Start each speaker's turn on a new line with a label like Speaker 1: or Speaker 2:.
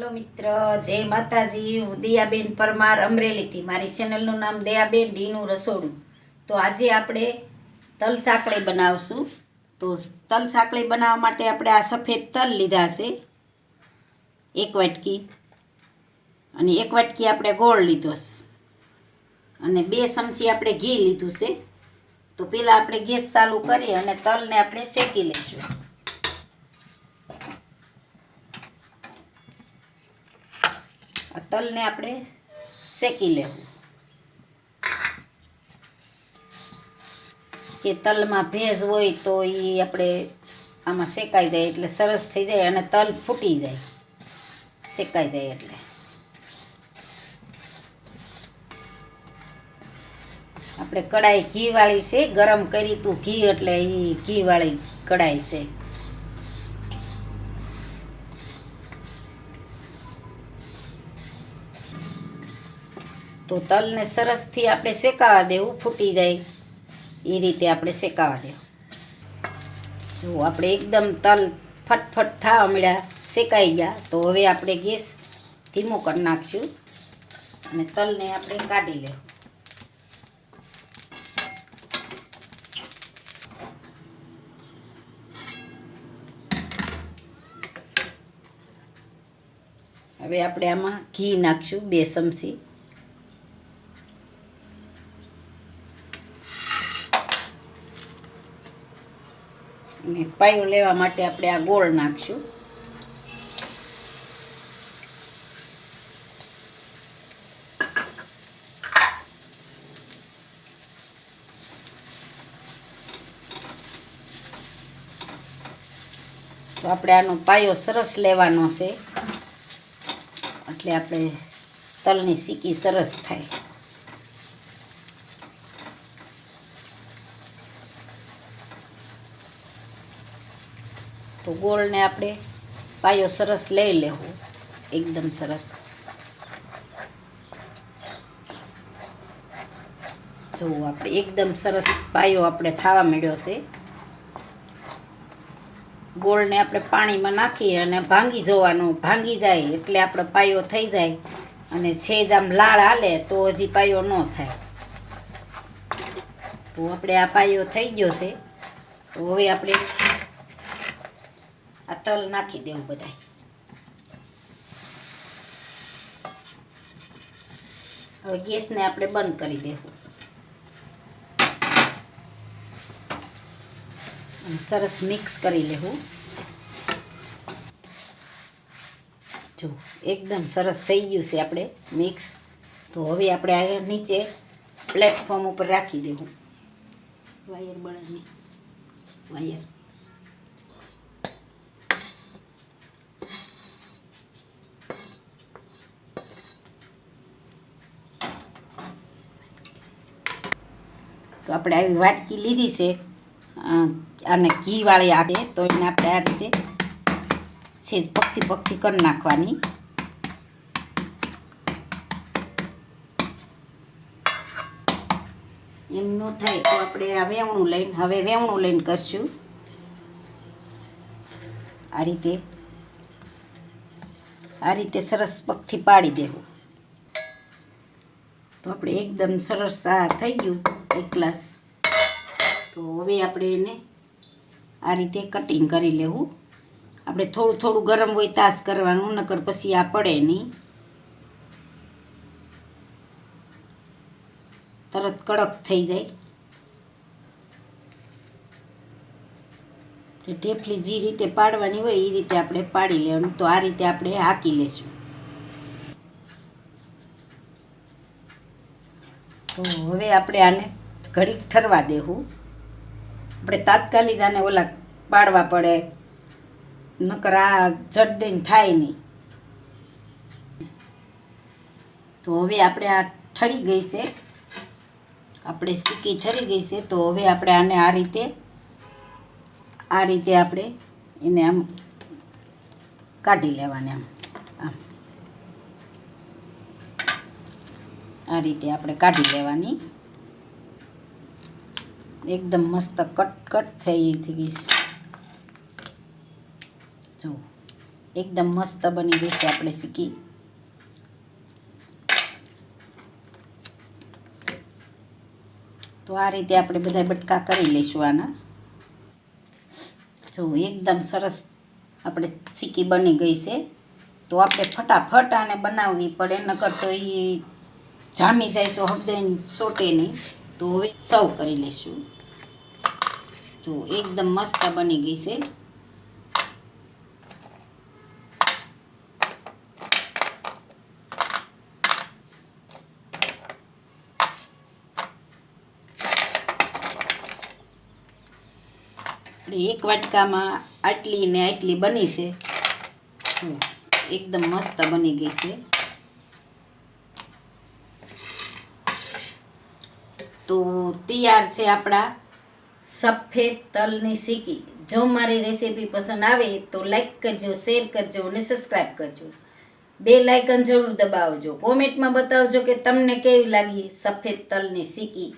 Speaker 1: Hello મિત્ર, જય માતાજી. હું દયાબેન પરમાર અમરેલીથી. મારી ચેનલનું નામ દયાબેન ડીનું રસોડું. તો આજે આપણે તલ સાંકળી બનાવશું. તો તલ સાંકળી બનાવવા માટે આપણે આ સફેદ તલ લીધા છે. એક વાટકી. અને એક વાટકી આપણે ગોળ લીધો અને બે ચમચી આપણે ઘી લીધું છે. તો પહેલાં આપણે ગેસ ચાલુ કરી અને તલને આપણે શેકી લઈશું. આ તલને આપણે શેકી લેવું. કે તલમાં ભેજ હોય તો એ આપણે આમાં શેકાઈ જાય એટલે સરસ થઈ જાય અને તલ ફૂટી જાય. શેકાઈ જાય એટલે. આપણે કડાઈ ઘીવાળી છે, ગરમ કરી તું ઘી એટલે એ ઘીવાળી કડાઈ છે. તો તલને સરસથી આપણે શેકાવા દેવું, ફૂટી જાય. એ રીતે આપણે શેકાવા દેવું. જો આપણે એકદમ તલ ફટફટ થવા મળ્યા શેકાઈ ગયા, તો હવે આપણે ગેસ ધીમો કરી નાખશું અને તલને આપણે કાઢી લેવું. હવે આપણે આમાં ઘી નાખશું બે ચમચી. અને પાયો લેવા માટે આપણે આ ગોળ નાખશું. તો આપણે આનો પાયો સરસ લેવાનો છે. એટલે આપણે તલની સીકી સરસ થાય. તો ગોળને આપણે પાયો સરસ લઈ લેવું. એકદમ સરસ. જો આપણે એકદમ સરસ પાયો આપણે થવા મળ્યો છે. ગોળને આપણે પાણીમાં નાખી અને ભાંગી જવાનું. ભાંગી જાય એટલે આપણો પાયો થઈ જાય. અને છેજ આમ લાળ હાલે તો હજી પાયો ન થાય. તો આપણે આ પાયો થઈ ગયો છે. તો હવે આપણે આ તલ નાખી દેવું બધાય. હવે ગેસને આપણે બંધ કરી દેવું. અને સરસ મિક્સ કરી લેવું. જો એકદમ સરસ થઈ ગયું છે આપણે મિક્સ. તો હવે આપણે આ નીચે પ્લેટફોર્મ ઉપર રાખી દેવું. વાયર બળાની વાયર તો આપણે આવી વાટકી લીધી છે. અને ઘીવાળી આવે તો એને આપણે આ રીતે સેજ પકતી પકતી કરી નાખવાની. એમ ન થાય તો આપણે આ વેવણું લઈને, હવે વેવણું લઈને કરશું. આ રીતે આ રીતે સરસ પગથી પાડી દેવું. તો આપણે એકદમ સરસ આ થઈ ગયું. એક ગ્લાસ. તો હવે આપણે એને આ રીતે કટિંગ કરી લેવું. આપણે થોડું થોડું ગરમ હોય તાસ કરવાનું, નકર પછી આ પડે નહીં. તરત કડક થઈ જાય. ઢેફલી જે રીતે પાડવાની હોય એ રીતે આપણે પાડી લેવાનું. તો આ રીતે આપણે હાકી લેશું. તો હવે આપણે આને ઘડીક ઠરવા દેવું. આપણે તાત્કાલિક આને ઓલા પાડવા પડે. નકર આ જટ દઈને થાય નહીં. તો હવે આપણે આ ઠરી ગઈ છે. આપણે સિક્કી ઠરી ગઈ છે. તો હવે આપણે આને આ રીતે આ રીતે આપણે એને આમ કાઢી લેવાને આમ આમ. આ રીતે આપણે કાઢી લેવાની. એકદમ મસ્ત કટ કટ થઈ થઈ ગઈ જો, એકદમ મસ્ત બની ગઈ છે આપણે સીકી. તો આ રીતે આપણે બધા બટકા કરી લઈશું આના. જો, એકદમ સરસ આપણે સિક્કી બની ગઈ છે. તો આપણે ફટાફટ આને બનાવવી પડે, નકર તો એ જામી જાય તો હૃદય ચોટે નહીં. તો હવે સર્વ કરી લઈશું. જો એકદમ મસ્ત બની ગઈ છે. એક વાટકામાં આટલી ને આટલી બની છે. એકદમ મસ્ત બની ગઈ છે. તો તૈયાર છે આપણા સફેદ તલની સીકી. જો મારી રેસીપી પસંદ આવે તો લાઈક કરજો શેર કરજો અને સબસ્ક્રાઈબ કરજો. બે લાઇકન જરૂર દબાવજો. કોમેન્ટમાં બતાવજો કે તમને કેવી લાગી સફેદ તલની સિક્કી